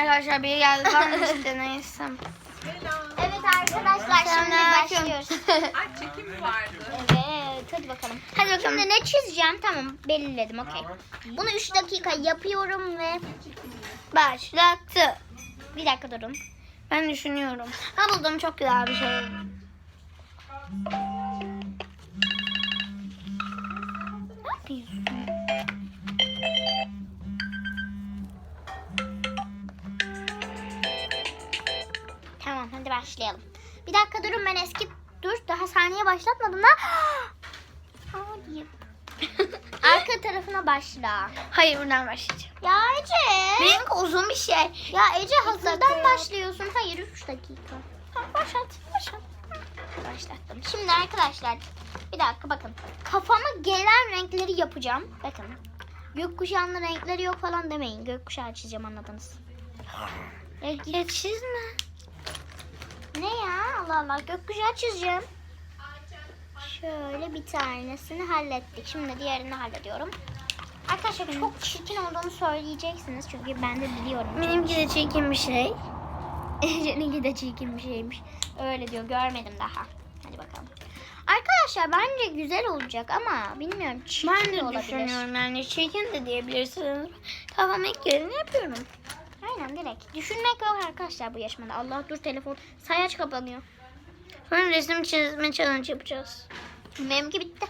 Arkadaşlar biri geldi ben işte neyse. Evet arkadaşlar şimdi başlıyoruz. Ay çekim vardı. Evet hadi bakalım. Hadi bakalım. Şimdi ne çizeceğim? Tamam belirledim okey. Bunu 3 dakika yapıyorum ve Başlattı. bir dakika durun. Ben düşünüyorum. Ha buldum çok güzel bir şey. Ne yapıyorsun? Hadi başlayalım. Bir dakika durun ben eski dur daha saniye başlatmadım da. Hayır. Arka tarafına başla. Hayır buradan başlayacağım. Ya Ece. Benimki uzun bir şey. Ya Ece hazırdan başlıyorsun. Hayır 3 dakika. Ha, başlat, başlat. Başlattım. Şimdi arkadaşlar bir dakika bakın. Kafama gelen renkleri yapacağım. Bakın. Gökkuşağının renkleri yok falan demeyin. Gökkuşağı çizeceğim anladınız. Ya Ya çizme. Ne ya Allah Allah gökkuşağı çizeceğim. Şöyle bir tanesini hallettik. Şimdi diğerini hallediyorum. Arkadaşlar çok çirkin olduğunu söyleyeceksiniz. Çünkü ben de biliyorum. Benimki de çirkin bir şey. Ece'ninki de çirkin bir şeymiş. Öyle diyor. Görmedim daha. Hadi bakalım. Arkadaşlar bence güzel olacak ama bilmiyorum çirkin Ben de de olabilir. düşünüyorum yani çirkin de diyebilirsiniz. Kafam ilk yerini yapıyorum. Aynen direkt. Düşünmek yok arkadaşlar bu yaşmada. Allah dur telefon sayaç kapanıyor. Sonra resim çizme challenge yapacağız. Benimki bitti.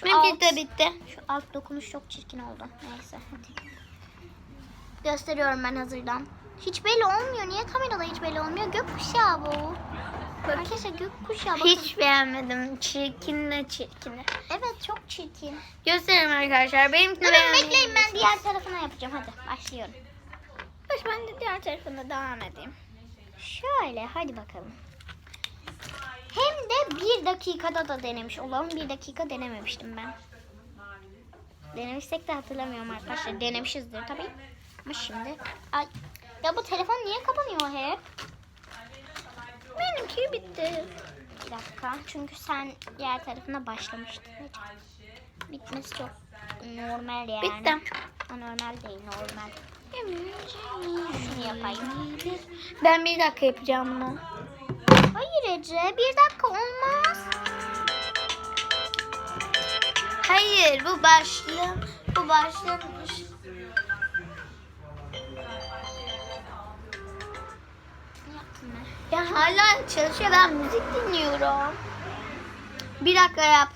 Şu Benimki alt- de bitti. Şu alt dokunuş çok çirkin oldu. Neyse hadi. Gösteriyorum ben hazırdan. Hiç belli olmuyor. Niye kamerada hiç belli olmuyor? Gökkuşağı bu. Arkadaşlar gökkuşağı bakın. Hiç beğenmedim. Çirkin de çirkin. Evet çok çirkin. Göstereyim arkadaşlar. Benimkini Durun beğenmedim. bekleyin ben diğer tarafına yapacağım. Hadi başlıyorum. Baş ben de diğer tarafında devam edeyim. Şöyle hadi bakalım. Hem de bir dakikada da denemiş olalım. Bir dakika denememiştim ben. Denemişsek de hatırlamıyorum arkadaşlar. Denemişizdir tabii. Ama şimdi... Ay. Ya bu telefon niye kapanıyor hep? Benimki bitti. Bir dakika. Çünkü sen diğer tarafına başlamıştın. Bitmesi çok normal yani. Bitti. Anormal değil normal. Yapayım. Ben bir dakika yapacağım bunu. Hayır Ece bir dakika olmaz. Hayır bu başlığım. Bu ben? Ya hala çalışıyor. Ben müzik dinliyorum. Bir dakika yap.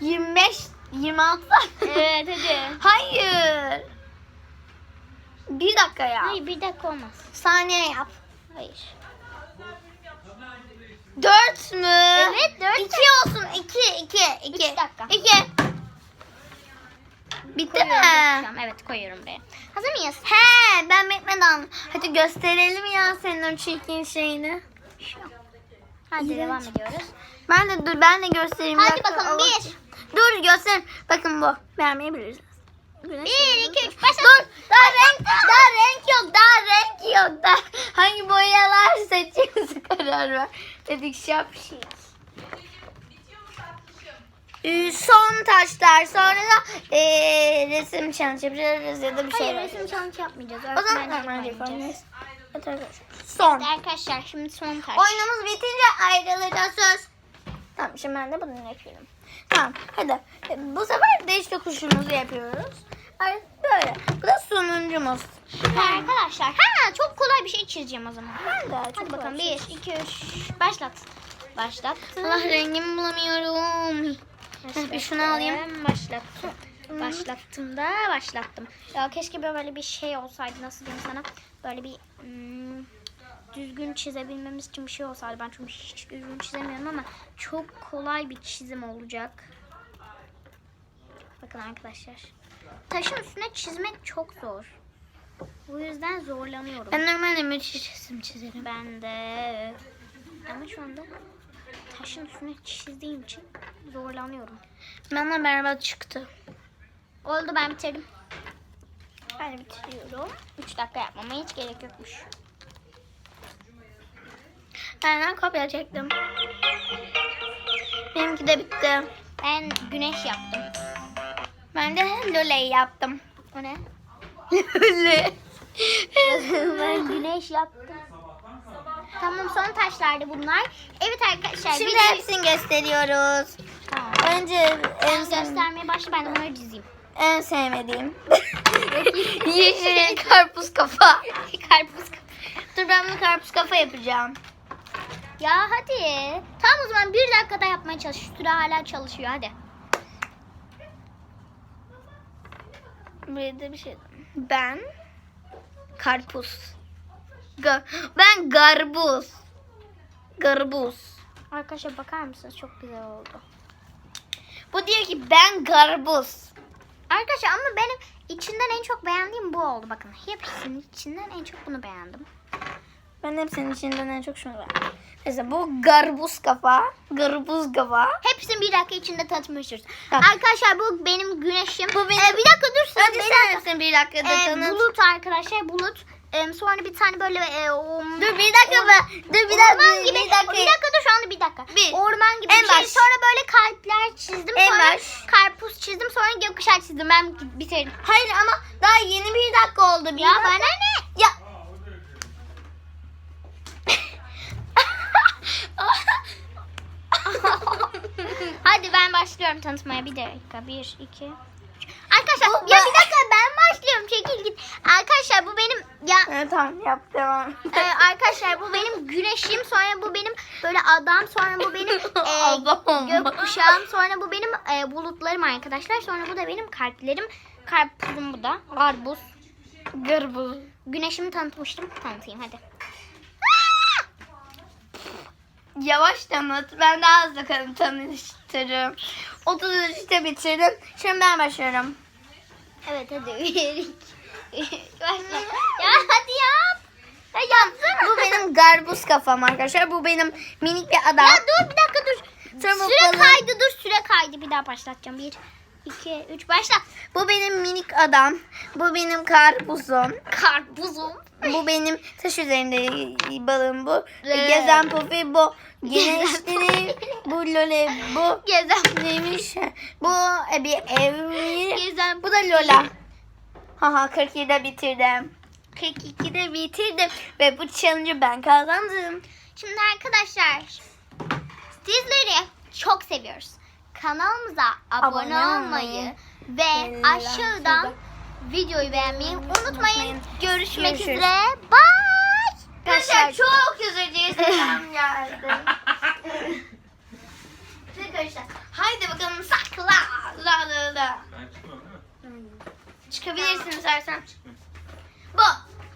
25 26 Evet hadi. Hayır. Bir dakika yap. Hayır bir dakika olmaz. Saniye yap. Hayır. Dört mü? Evet, dört İki olsun. İki, iki, iki. Üç dakika. İki. Bitti Koyuyorum mi? Evet koyuyorum buraya. Hazır mıyız? He ben bitmeden. Hadi gösterelim ya senin o çirkin şeyini. Hadi İğrenç. devam ediyoruz. Ben de dur ben de göstereyim. Hadi dakika, bakalım, Allah bir. Dur göster. Bakın bu. Beğenmeyebilirsiniz. Bir, iki, üç, başla. Dur. Daha renk, daha renk yok. Daha renk yok. Daha hangi boyalar seçiyorsa karar ver. Dedik şapşik. Ee, son taşlar. Sonra da ee, resim challenge yapacağız ya da bir şey Hayır resim challenge yapmayacağız. O zaman oynayacağız. yapalım. Son. Arkadaşlar şimdi son taş. Oyunumuz bitince ayrılacağız söz. Tamam şimdi ben de bunu yapıyorum. Tamam hadi. Bu sefer değiş tokuşumuzu yapıyoruz. Böyle. Bu da sonuncumuz. Arkadaşlar ha çok kolay bir şey çizeceğim o zaman. Ben de Hadi bakalım. kolay. Bir, iki, üç. Başlat. Başlattım. Allah rengimi bulamıyorum. bir şunu alayım. Başlattım. Başlattım da başlattım. Ya keşke böyle bir şey olsaydı nasıl diyeyim sana. Böyle bir hmm, düzgün çizebilmemiz için bir şey olsaydı. Ben çünkü hiç düzgün çizemiyorum ama çok kolay bir çizim olacak. Bakın arkadaşlar. Taşın üstüne çizmek çok zor. Bu yüzden zorlanıyorum. Ben normalde müthiş resim çizerim. Ben de ama şu anda taşın üstüne çizdiğim için zorlanıyorum. Bana berbat çıktı. Oldu ben bitirdim. Ben bitiriyorum. 3 dakika yapmama hiç gerek yokmuş. Benden kopya çektim. Benimki de bitti. Ben güneş yaptım. Ben de loley yaptım. O ne? Öyle. ben güneş yaptım. Tamam son taşlardı bunlar. Evet arkadaşlar. Şimdi bir- hepsini gösteriyoruz. Tamam. Önce en, Ben sev- göstermeye başla ben de bunları dizeyim. en sevmediğim. Yeşil karpuz kafa. Karpuz kafa. Dur ben bunu karpuz kafa yapacağım. Ya hadi. Tamam o zaman bir dakikada yapmaya çalış. Süre hala çalışıyor hadi. Bir de bir şey. Ben karpuz. Ga- ben garbuz. Garbuz. Arkadaşlar bakar mısınız? Çok güzel oldu. Bu diyor ki ben garbuz. Arkadaşlar ama benim içinden en çok beğendiğim bu oldu. Bakın hepsinin içinden en çok bunu beğendim. Ben hepsinin içinden en çok şunu beğendim. Mesela bu garbuz kafa. Garbuz kafa. Hepsini bir dakika içinde tatmışız. Tamam. Arkadaşlar bu benim güneşim. Bu benim- Ee, bir dakika dur. siz Önce bir sen dakika. bir dakikada Ee, tanıt. bulut arkadaşlar bulut. Ee, sonra bir tane böyle e, um, Dur bir dakika be. Dur bir dakika. orman gibi. Bir dakika. Bir dakika dur şu anda bir dakika. Bir. Orman gibi En bir şey. baş. Sonra böyle kalpler çizdim. En sonra baş. karpuz çizdim. Sonra gökkuşağı çizdim. Ben bitirdim. Hayır ama daha yeni bir dakika oldu. Bir Ya dakika. bana ne? Ya. Hadi ben başlıyorum tanıtmaya. Bir dakika. Bir, iki. Arkadaşlar Bu- ya bir dakika ben başlıyorum. Çekil git. Arkadaşlar bu benim ya Evet, tamam yap devam. Ee, arkadaşlar bu benim güneşim sonra bu benim böyle adam sonra bu benim e, gökkuşağım sonra bu benim e, bulutlarım arkadaşlar sonra bu da benim kalplerim karpuzum bu da arbuz Garbuz. güneşimi tanıtmıştım tanıtayım hadi Yavaş tanıt. Ben daha hızlı kan- tanıştırırım. 33'te bitirdim. Şimdi ben başlıyorum. evet hadi başla ya hadi yap ya yapsana Bu benim garbuz kafam arkadaşlar. Bu benim minik bir adam. ya dur bir dakika dur Sonra süre kaydı dur süre kaydı bir daha başlatacağım bir iki üç başla Bu benim minik adam. Bu benim karpuzum. karpuzum Bu benim taş üzerinde balığım bu. Evet. Gezen pufi bu. Güneşleri bu lole bu. gezen Neymiş? Bu e, bir ev. gezen Bu da Lola. Haha 42'de bitirdim. 42'de bitirdim. Ve bu challenge'ı ben kazandım. Şimdi arkadaşlar sizleri çok seviyoruz. Kanalımıza abone, Abone olmayı olmayı ve aşağıdan videoyu beğenmeyi unutmayın. Unutmayın. Görüşmek Görüşürüz. üzere. Bye. Arkadaşlar çok üzücü selam geldi. Arkadaşlar haydi bakalım sakla. La la la. Ben çıkmıyorum değil mi? Çıkabilirsin istersen. Bu.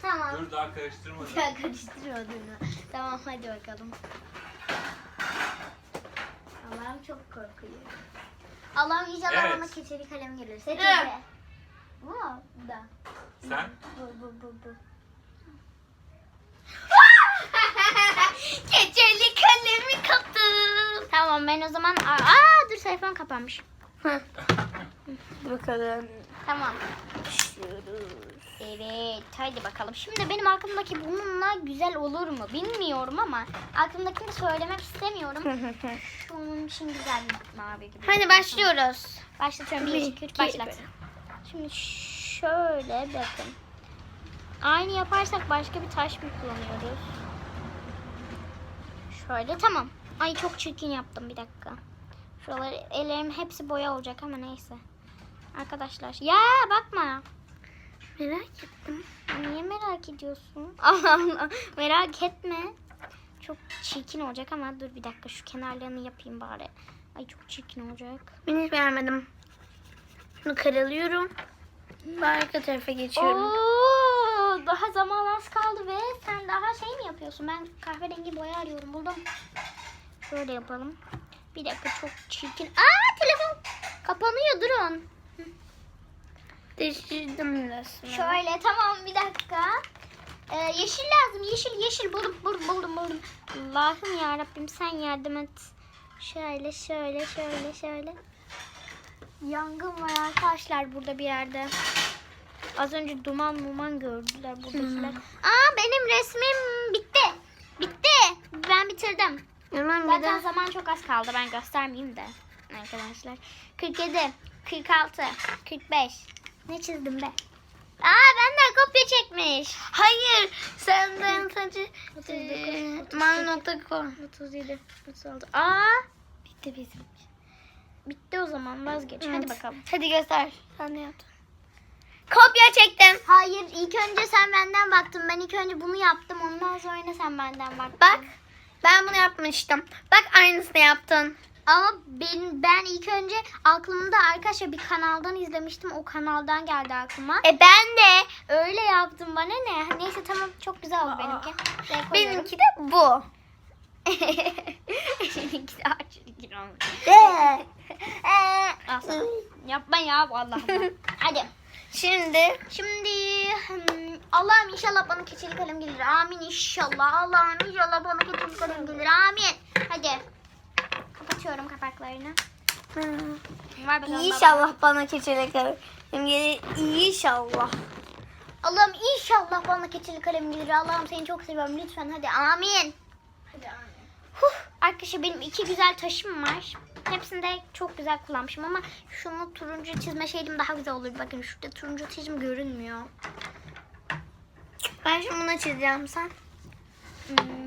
Tamam. Dur daha karıştırmadım. Ya karıştırmadın mı? Tamam hadi bakalım. Allah'ım çok korkuyor. Allah'ım inşallah Evet. bana keçeli kalem gelir. Evet. Bu da. Sen? Bu bu bu bu. Keçeli kalemi kaptım. Tamam ben o zaman aa dur sayfam kapanmış. Bakalım. Tamam. Evet hadi bakalım. Şimdi benim aklımdaki bununla güzel olur mu bilmiyorum ama aklımdakini söylemek istemiyorum. Şunun için güzel bir mavi gibi. Hadi başlıyoruz. Başlatıyorum. 1, Bir, 2, 3 iki, başlat. Şimdi şöyle bakın. Aynı yaparsak başka bir taş mı kullanıyoruz? Şöyle tamam. Ay çok çirkin yaptım bir dakika. Şuraları ellerim hepsi boya olacak ama neyse. Arkadaşlar ya bakma. Merak ettim. Niye merak ediyorsun? Allah Allah. Merak etme. Çok çirkin olacak ama dur bir dakika şu kenarlarını yapayım bari. Ay çok çirkin olacak. Ben hiç beğenmedim. Şunu karalıyorum. Arka tarafa geçiyorum. Oo, daha zaman az kaldı ve sen daha şey mi yapıyorsun? Ben kahverengi boya arıyorum buldum. Şöyle yapalım. Bir dakika çok çirkin. Aa telefon kapanıyor durun. Değiştirdim resmi. Şöyle tamam bir dakika. Ee, yeşil lazım yeşil yeşil buldum buldum buldum buldum. Allah'ım ya Rabbim sen yardım et. Şöyle şöyle şöyle şöyle. Yangın var arkadaşlar burada bir yerde. Az önce duman muman gördüler buradakiler. Aa benim resmim bitti. Bitti. Ben bitirdim. Hemen bir Zaten de zaman çok az kaldı. Ben göstermeyeyim de arkadaşlar. 47, 46, 45. Ne çizdim be? Aa benden kopya çekmiş. Hayır. Senden sadece 39, eee, 38. mal.com. 37, 36. Aa Bitti bizim. bitti o zaman vazgeç. Hadi Evet. bakalım. Hadi göster. Sen ne yaptın? Kopya çektim. Hayır ilk önce sen benden baktın. Ben ilk önce bunu yaptım. Ondan sonra sen benden baktın. Bak. Ben bunu yapmıştım. Bak aynısını yaptın. Ama ben, ben ilk önce aklımda arkadaşlar bir kanaldan izlemiştim. O kanaldan geldi aklıma. E ben de. Öyle yaptım bana ne? Neyse tamam çok güzel oldu benimki. Benimki de bu. Olmuş. De. Al sana. Yapma ya vallahi. Hadi. Şimdi Şimdi hmm, Allah'ım inşallah bana keçeli kalem gelir. Amin inşallah. Allah'ım inşallah bana keçeli kalem gelir. Amin. Hadi. Kapatıyorum kapaklarını. Bakalım. İnşallah bana keçeli kalem gelir. İnşallah. Allah'ım inşallah bana keçeli kalem gelir. Allah'ım seni çok seviyorum. Lütfen hadi. Amin. Hadi amin. Huh, arkadaşlar benim iki güzel taşım var. Hepsini de çok güzel kullanmışım ama şunu turuncu çizmeseydim daha güzel olurdu. Bakın şurada turuncu çizim görünmüyor. Ben şimdi bunu çizeceğim sen. Hmm.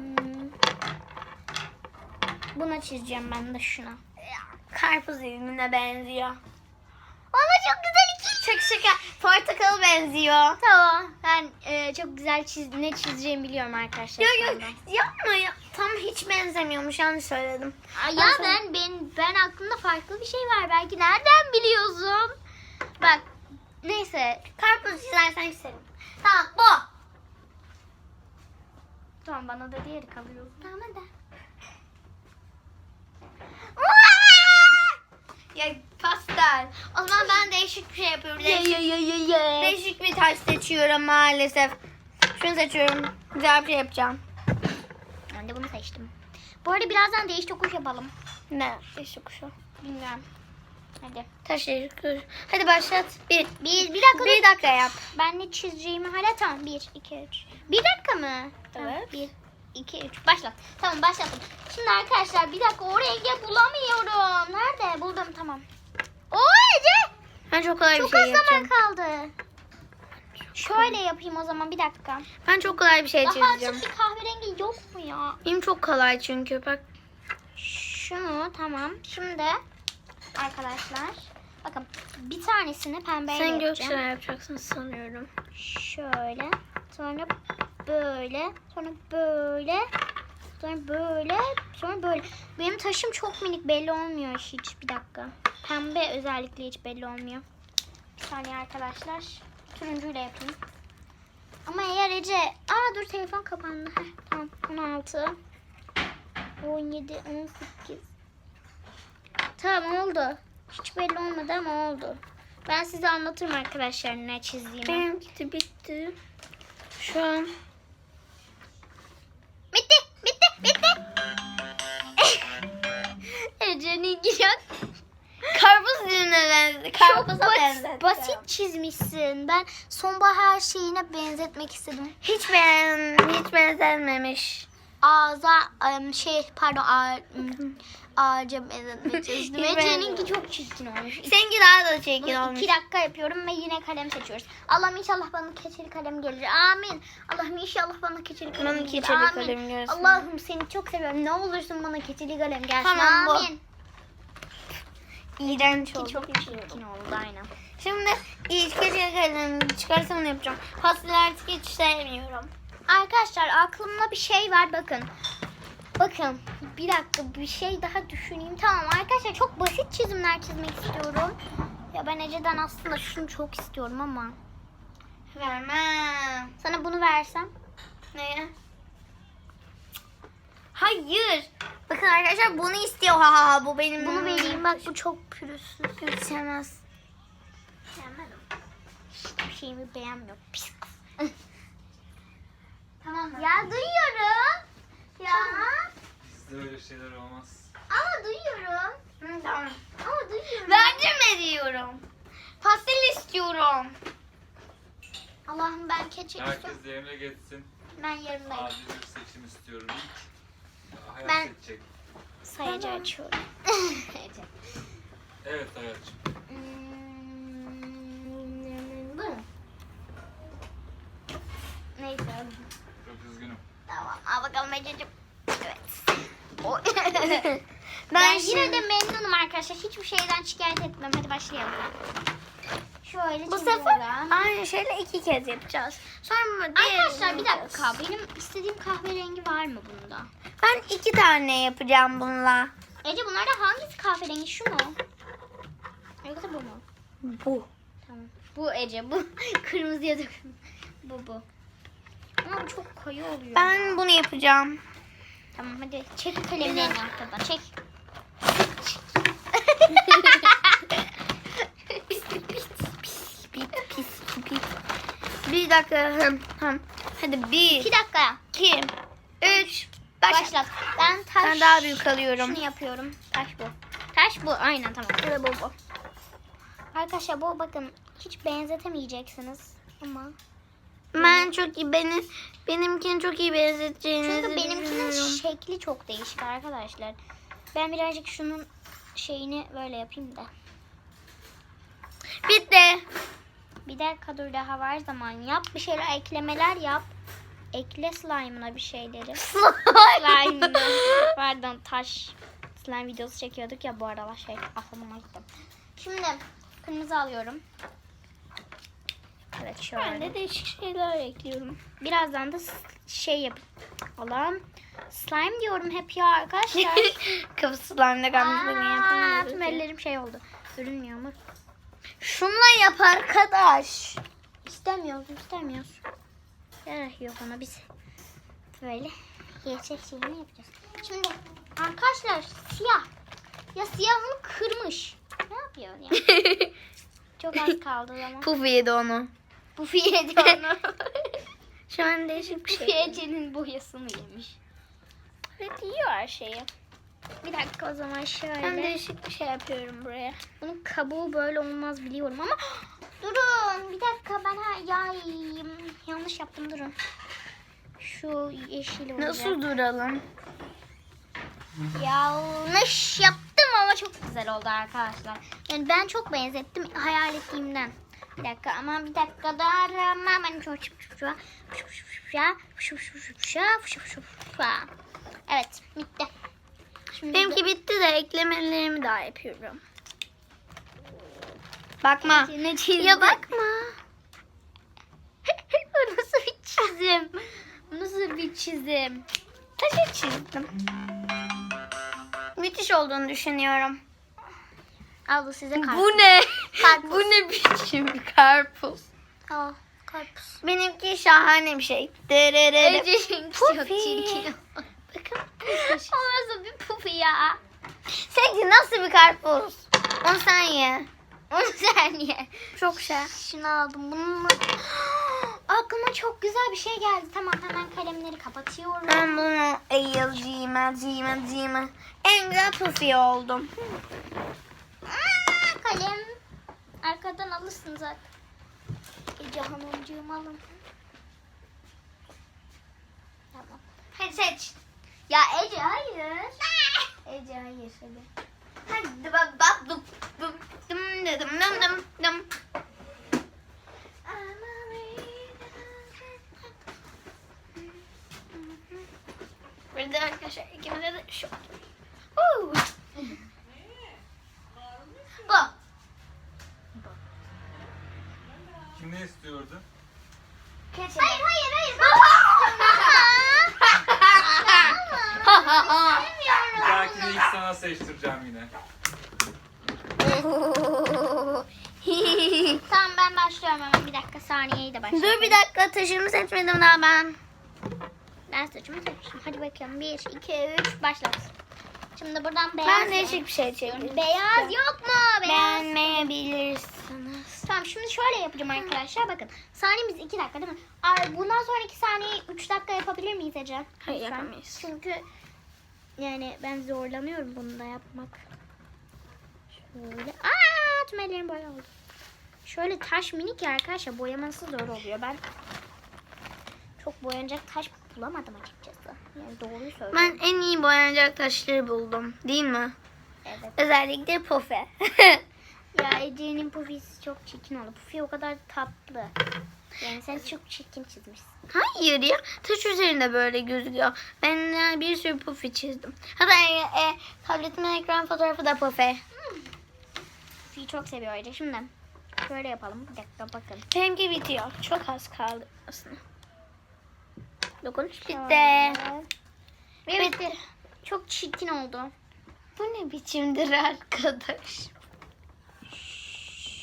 Buna çizeceğim ben de şuna. Karpuz dilimine benziyor. Ama çok güzel iki. Çok şeker. Portakal benziyor. Tamam. Ben e, çok güzel çiz ne çizeceğimi biliyorum arkadaşlar. Yok yok yapma ya. Tam hiç benzemiyormuş yanlış söyledim. Ay Ben ya sana- ben ben ben aklımda farklı bir şey var. Belki nereden biliyorsun? Bak neyse. Karpuz çizersen isterim. Tamam bu. Tamam bana da diğeri kalıyor. Tamam hadi. Ya pastel. O zaman ben değişik bir şey yapıyorum. Değişik, ye. değişik bir taş seçiyorum maalesef. Şunu seçiyorum. Güzel bir şey yapacağım. Ben de bunu seçtim. Bu arada birazdan değiş tokuş yapalım. Ne? Değişik kuşu. Bilmiyorum. Hadi. Taş kuşu. Hadi başlat. Bir. Bir, bir dakika. Bir dakika yap. Ben ne çizeceğimi hala tamam. Bir, iki, üç. Bir dakika mı? Tamam, Evet. Bir, iki, üç. Başlat. Tamam başlattım. Şimdi arkadaşlar bir dakika o rengi bulamıyorum. Nerede? Buldum tamam. Oo Ece. Ben çok kolay Çok bir şey az zaman kaldı. Şöyle yapayım o zaman bir dakika. Ben çok kolay bir şey Daha çizeceğim. açık bir kahverengi yok mu ya? Benim çok kolay çünkü bak. Şunu tamam. Şimdi arkadaşlar bakın bir tanesini pembeyle Sen yapacağım. yapacaksın sanıyorum. Şöyle. Sonra böyle. Sonra böyle. Sonra böyle. Sonra böyle. Benim taşım çok minik belli olmuyor hiç. Bir dakika. Pembe özellikle hiç belli olmuyor. Bir saniye arkadaşlar. Turuncuyla yapayım. Ama eğer Ece... Aa dur telefon kapandı. Heh, tamam 16. 17, 18. Tamam oldu. Hiç belli olmadı ama oldu. Ben size anlatırım arkadaşlar ne çizdiğimi. Benimki bitti. Şu an Bitti, bitti, bitti. Ece'nin giren karpuz dilimine benzedi. çok Karpuza basit, benzetti. basit çizmişsin. Ben sonbahar şeyine benzetmek istedim. Hiç ben hiç benzememiş. Ağza em, şey pardon ağa, em, ağaca benzetmek istedim. Hiç Ece'ninki çok çirkin olmuş. Seninki daha da çirkin Bunu olmuş. iki dakika yapıyorum ve yine kalem seçiyoruz. Allah'ım inşallah bana keçeli kalem gelir. Amin. Allah'ım inşallah bana keçeli kalem Bana gelir. keçeli kalem gelsin. Allah'ım seni çok seviyorum. Ne olursun bana keçeli kalem gelsin. Tamam, bu. Amin. İğrenç oldu. çok çirkin oldu aynen. Şimdi ilk keçeli kalem çıkarsam onu yapacağım. Pastel artık hiç sevmiyorum. Arkadaşlar aklımda bir şey var bakın. Bakın bir dakika bir şey daha düşüneyim. Tamam arkadaşlar çok basit çizimler çizmek istiyorum. Ya ben Ece'den aslında şunu çok istiyorum ama. Vermem. Sana bunu versem. Neye? Hayır. Bakın arkadaşlar bunu istiyor. Ha ha ha bu benim. Bunu vereyim bak bu çok pürüzsüz. Yetişemez. Beğenmedim. Hiçbir şeyimi beğenmiyorum. Pis kız. Tamam mı? ya duyuyorum. Ya Sizde öyle şeyler olmaz. ama duyuyorum. Hı, tamam. Ama duyuyorum. Verdim diyorum. Pastel istiyorum. Allah'ım ben keçe istiyorum. Herkes yerine geçsin. Ben yarımdayım. Adil bir seçim istiyorum Ben- seçecek. Sayacı açıyorum. Evet hayatım. Hmm, bu. Neyse. Çok üzgünüm. Tamam. Al bakalım Ececiğim. Evet. O- Ben, Ben yine şimdi- de memnunum arkadaşlar. Hiçbir şeyden şikayet etmem. Hadi başlayalım. Şöyle bu sefer aynı şeyle iki kez yapacağız. Sonra Arkadaşlar bir yapacağız. dakika. Benim istediğim kahverengi var mı bunda? Ben iki tane yapacağım bununla. Ece bunlarda hangisi kahverengi? Şu mu? Yoksa bu mu? Bu. Tamam. Bu Ece. Bu kırmızıya dökün. Bu bu. Ama bu çok koyu oluyor. Ben bunu yapacağım. Tamam hadi çek kalemlerini ortadan. Çek. Pis pis pis. Bir dakika. Hım, hım. Hadi bir, İki dakika. iki, üç. Başla. Başlat. Ben taş. Ben daha büyük alıyorum. Şunu yapıyorum. Taş bu. Taş bu. Aynen tamam. Evet bu bu. Arkadaşlar bu bakın hiç benzetemeyeceksiniz ama Ben çok iyi beni benimkini çok iyi benzeteceğinizi çünkü benimkinin şekli çok değişik arkadaşlar. Ben birazcık şunun şeyini böyle yapayım da. Bitti. Bir dakika dur daha var zaman. Yap bir şeyler eklemeler yap. Ekle slime'ına bir şeyleri. Slime. Pardon taş. Slime videosu çekiyorduk ya bu aralar şey aklıma gitti. Şimdi kırmızı alıyorum. Evet şöyle. ben de değişik şeyler ekliyorum. Birazdan da şey yap. Alalım. Slime diyorum hep ya arkadaşlar. Kafasılarında kalmış bugün Aa, yapamıyoruz. tüm ellerim şey oldu. Görünmüyor mu? Şunla yap arkadaş. İstemiyoruz, istemiyoruz. Gerek yok ona biz böyle gerçek şeyini yapacağız. Şimdi arkadaşlar siyah. Ya siyahını kırmış. Ne yapıyor ya? Çok az kaldı ama. Puf yedi onu. Bu fiyedi onu. Şu an değişik bir şey. fiyecenin boyasını yemiş. Evet yiyor her şeyi. Bir dakika o zaman şöyle. Ben değişik bir şey yapıyorum buraya. Bunun kabuğu böyle olmaz biliyorum ama durun bir dakika ben ha ya yanlış yaptım durun. Şu yeşil olacak. Nasıl duralım? Yanlış yaptım ama çok güzel oldu arkadaşlar. Yani ben çok benzettim hayal ettiğimden. Bir dakika ama bir dakika daha ama ben çok Evet bitti. Şimdi Benimki bitti de eklemelerimi daha yapıyorum. Bakma. ne çizdim? Ya bakma. Bu nasıl bir çizim? Bu nasıl bir çizim? Taşı çizdim. Müthiş olduğunu düşünüyorum. Bu size karpuz. Bu ne? Karpuz. Bu ne biçim karpuz? Al karpuz. Benimki şahane bir şey. Dererere. Ece'ninki çok çirkin. Bakın. O nasıl bir pufi ya? Seninki nasıl bir karpuz? Onu sen ye. Onu sen ye. Çok şey. Şunu aldım. Bunun aklıma çok güzel bir şey geldi. Tamam hemen kalemleri kapatıyorum. Ben bunu eğileceğime, cime, cime. En güzel pufi oldum. Aa, kalem. Arkadan alırsın zaten. Ece Hanımcığım alın. Tamam. Hadi seç. Ya Ece hayır. Ece hayır hadi. Bak bak dım dım dım dım dım dım dım. Burada arkadaşlar ikimize de şu. Huu. Bu. Kim ne istiyordu? Hayır hayır hayır. Ha ha ha. Bir dahakine ilk sana seçtireceğim yine. Tamam ben başlıyorum hemen. Bir dakika saniyeyi de başlayalım. Dur bir dakika seçmedim daha ben. Ben saçımı seçtim. Hadi bakalım. 1, 2, 3 başlat. Şimdi buradan beyaz. Ben değişik bir şey çektim. Beyaz yok mu? Beyaz. Beğenmeyebilirsiniz. Tamam şimdi şöyle yapacağım arkadaşlar. Bakın saniyemiz 2 dakika değil mi? Ay, bundan sonraki saniyeyi 3 dakika yapabilir miyiz Ece? Hayır, Lütfen. yapamayız. Çünkü yani ben zorlanıyorum bunu da yapmak. Şöyle. Aa tüm ellerim boya oldu. Şöyle taş minik ya arkadaşlar boyaması zor oluyor. Ben çok boyanacak taş bulamadım açıkçası. Yani doğruyu söylüyorum. Ben en iyi boyanacak taşları buldum. Değil mi? Evet. Özellikle pofe. Ya Ece'nin pufisi çok çirkin oldu. Pufi o kadar tatlı. Yani sen çok çirkin çizmişsin. Hayır ya. Taş üzerinde böyle gözüküyor. Ben e, bir sürü pufi çizdim. Hatta e, e, tabletimin ekran fotoğrafı da pufi. Fiyi çok seviyor Ece. Şimdi şöyle yapalım. Bir dakika bakın. Benimki bitiyor. Çok az kaldı aslında. Dokunuş bitti. Evet. Çok çirkin oldu. Bu ne biçimdir arkadaş?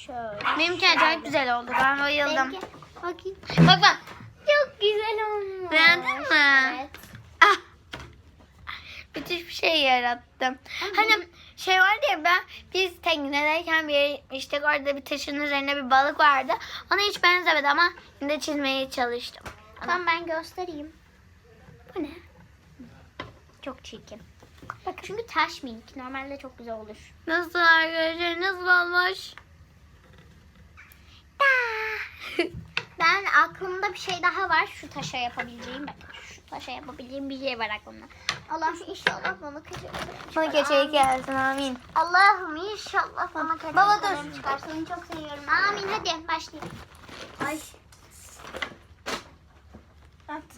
Şöyle. Benimki acayip güzel oldu. Ben bayıldım. Benimki- Bakayım. Bak bak. Çok güzel olmuş. Beğendin mi? Evet. Ah. Müthiş bir şey yarattım. Hani şey vardı ya ben biz teknedeyken bir yere gitmiştik. Orada bir taşın üzerinde bir balık vardı. Ona hiç benzemedi ama yine çizmeye çalıştım. Tamam ben göstereyim. Bu ne? Çok çirkin. Çünkü taş minik. Normalde çok güzel olur. Nasıl arkadaşlar? Nasıl olmuş? Ben aklımda bir şey daha var. Şu taşa yapabileceğim. Bak şu taşa yapabileceğim bir şey var aklımda. Allah'ım inşallah bana keçe Bana keçeyi gelsin amin. Allah'ım inşallah bana keçe Baba dur. çıkar. Seni çok seviyorum. Amin hadi başlayalım. Ay.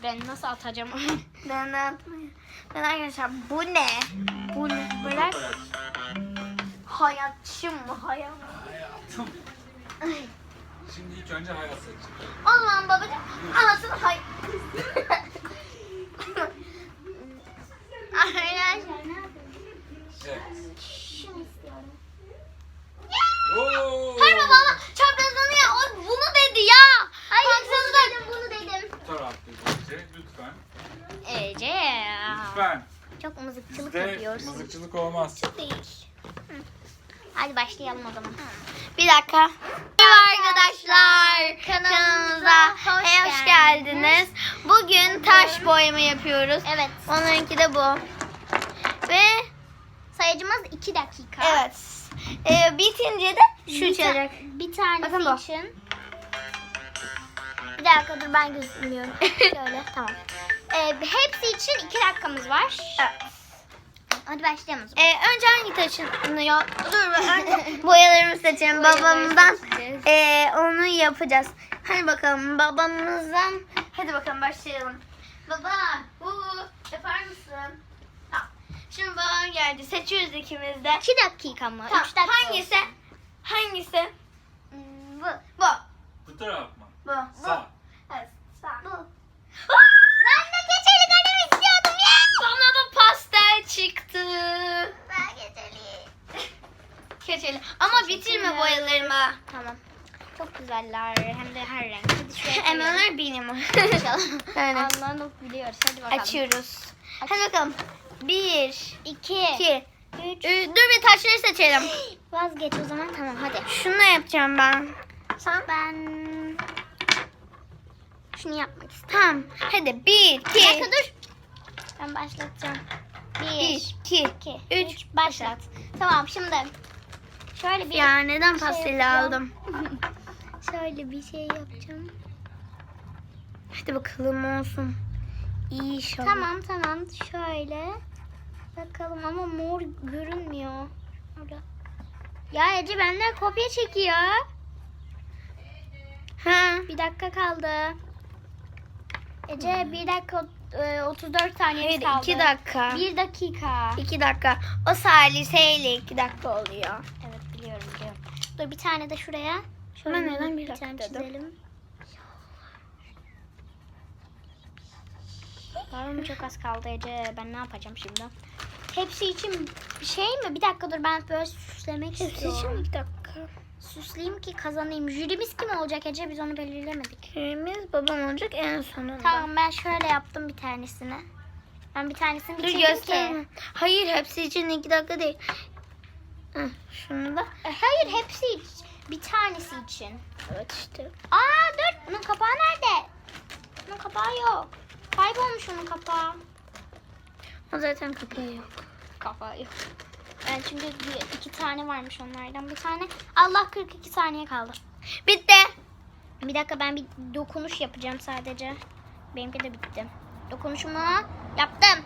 Ben nasıl atacağım? Ben ne yapmayayım? Ben arkadaşlar bu ne? Bu ne? Bırak. Hayatçım mı? Hayat. Hayatım. Şimdi ilk önce hayat seçeceğim. O zaman babacığım anasını hay... Arkadaşlar ne Evet. Oo. Hayır baba çaprazını ya o bunu dedi ya. Hayır bunu dedim bunu dedim. Bu tarafta Ece. Lütfen. Ece. Lütfen. Çok mızıkçılık Bizde yapıyorsun. mızıkçılık olmaz. Değil. Hadi başlayalım o zaman. Bir dakika. Merhaba arkadaşlar. Kanalımıza hoş hoş, geldiniz. Bugün taş boyama yapıyoruz. Evet. Onunki de bu. Ve Sayacımız 2 dakika. evet. Ee, bitince de şu Bir, çıkacak. bir tanesi Bakın bu. için. Bir dakika dur ben gözükmüyorum. Şöyle tamam. Ee, hepsi için 2 dakikamız var. Evet. Hadi başlayalım o zaman. Ee, önce hangi taşını ya? Dur ben boyalarımı seçelim. Babamdan ee, onu yapacağız. Hadi bakalım babamızdan. Hadi bakalım başlayalım. Baba bu yapar mısın? Tamam. Şimdi babam geldi. Seçiyoruz ikimiz de. 2 dakika mı? 3 Tamam. dakika. Hangisi? Hangisi? Bu. Bu. Bu taraf mı? Bu. Bu. Sağ. Evet, sağ. Bu. Ben de keçeli kalem istiyordum ya. Bana da pastel çıktı. Ben keçeli. Keçeli. Ama bitirme boyalarımı. Tamam. Çok güzeller. Hem de her renk. Hemen onlar benim. Aynen. Evet. Allah'ını biliyoruz. Hadi bakalım. Açıyoruz. Aç. Hadi bakalım. Bir, 2. iki, Üç. üç. Dur bir taşları seçelim. Vazgeç o zaman tamam hadi. Şunu yapacağım ben. Sen ben şunu yapmak istiyorum. Tamam. Hadi bir, Bir dakika iki, dur. Ben başlatacağım. Bir, bir, iki, iki, üç. üç, başlat. Tamam şimdi şöyle bir Ya neden şey pasteli yapacağım. aldım? şöyle bir şey yapacağım. Hadi bakalım olsun. İnşallah. Tamam tamam şöyle bakalım ama mor görünmüyor. Orada. Ya Ece benden kopya çekiyor. Ha. Bir dakika kaldı. Ece bir dakika e, 34 saniyemiz Hayır kaldı. iki dakika. Bir dakika. İki dakika. O saliseyle iki dakika oluyor. Evet biliyorum biliyorum. Dur bir tane de şuraya. Şöyle Ben neden bir bir dakika tane dedim? çizelim. Var çok az kaldı Ece. Ben ne yapacağım şimdi? Hepsi için bir şey mi? Bir dakika dur ben böyle süslemek Hepsi istiyorum. için iki dakika. Süsleyeyim ki kazanayım. Jürimiz kim olacak Ece? Biz onu belirlemedik. Kiremiz babam olacak en sonunda. Tamam ben şöyle yaptım bir tanesini. Ben bir tanesini Dur bitirdim gösterme. ki. Hayır hepsi için iki dakika değil. Hı, şunu da. E, Hayır hepsi için. Bir tanesi için. Evet işte. Aa dur. Bunun kapağı nerede? Bunun kapağı yok. Kaybolmuş onun kapağı. O zaten kapağı yok. Kapağı yok. Ben çünkü bir, iki tane varmış onlardan. Bir tane. Allah 42 saniye kaldı. Bitti. Bir dakika ben bir dokunuş yapacağım sadece. Benimki de bitti. Dokunuşumu yaptım.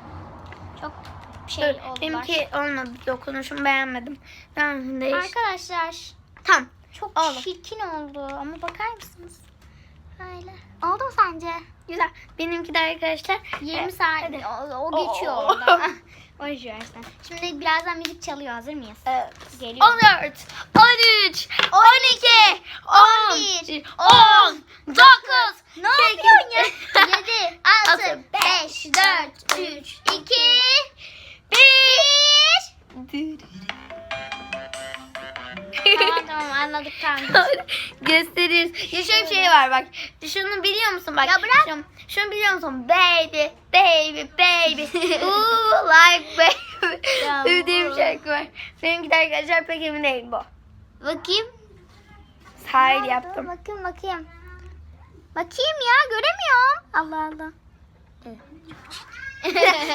Çok şey Dur, oldular. benimki olmadı. Dokunuşumu beğenmedim. Ben değiş. Arkadaşlar Tamam. çok Oğlum. çirkin oldu ama bakar mısınız? Böyle. Oldu mu sence? Güzel. Benimki de arkadaşlar. 20 Evet, saat o, o geçiyor Oo. orada. o geçiyor işte. Şimdi birazdan müzik çalıyor. Hazır mıyız? Evet. Geliyor. 14, 13, 12, 11, 10, 9, Ne yapıyorsun ya? 7, 6, 5, 4, 3, 2, 1. tamam anladık tamam. Gösteririz. Ya şöyle bir şey var bak. Şunu biliyor musun bak. Ya bırak. Şunu, şunu biliyor musun? Baby, baby, baby. Ooh, like baby. Bu. şarkı var. Benimki de arkadaşlar pek emin değil bu. Bakayım. Dur, yaptım. Bakayım bakayım. Bakayım ya göremiyorum. Allah Allah.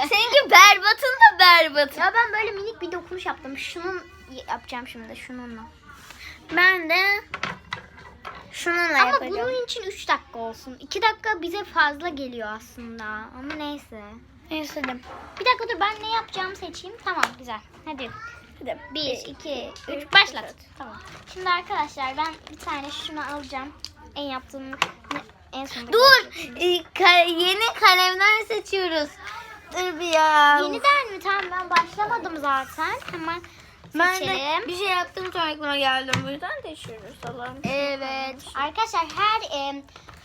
Seninki berbatın da berbatın. Ya ben böyle minik bir dokunuş yaptım. Şunun yapacağım şimdi şununla. Ben de şununla Ama yapacağım. bunun için 3 dakika olsun. 2 dakika bize fazla geliyor aslında. Ama neyse. Neyse de. Bir dakika dur ben ne yapacağımı seçeyim. Tamam güzel. Hadi. Hadi. 1, 2, 3 başlat. Tamam. Şimdi arkadaşlar ben bir tane şunu alacağım. En yaptığım en son. Dur. e, ka- yeni kalemler seçiyoruz. Dur bir ya. Yeniden mi? Tamam ben başlamadım zaten. Hemen Ben de seçelim. bir şey yaptım sonra aklıma geldim. Bu yüzden değişiyoruz Allah'ım. Evet. Arkadaşlar her e,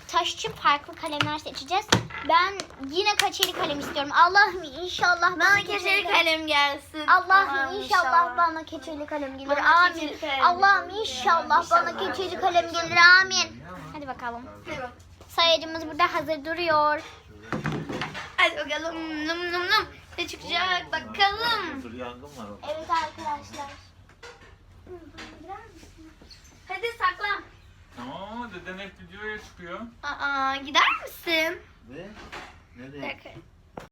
taş için farklı kalemler seçeceğiz. Ben yine kaçeli kalem istiyorum. Allah'ım inşallah Bana keçeli kalem gelsin. Allah'ım inşallah bana keçeli kalem gelir. Bana Amin. keçeli kalem Allah'ım gelir. inşallah bana keçeli kalem gelir. Amin. Hadi bakalım. Sayacımız burada hazır duruyor. Hadi bakalım. Num num num. Ne çıkacak bakalım. Dur yangın var orada. Evet arkadaşlar. Hadi saklan. Tamam ama deden hep videoya çıkıyor. Aa gider misin? Ve nereye? dakika.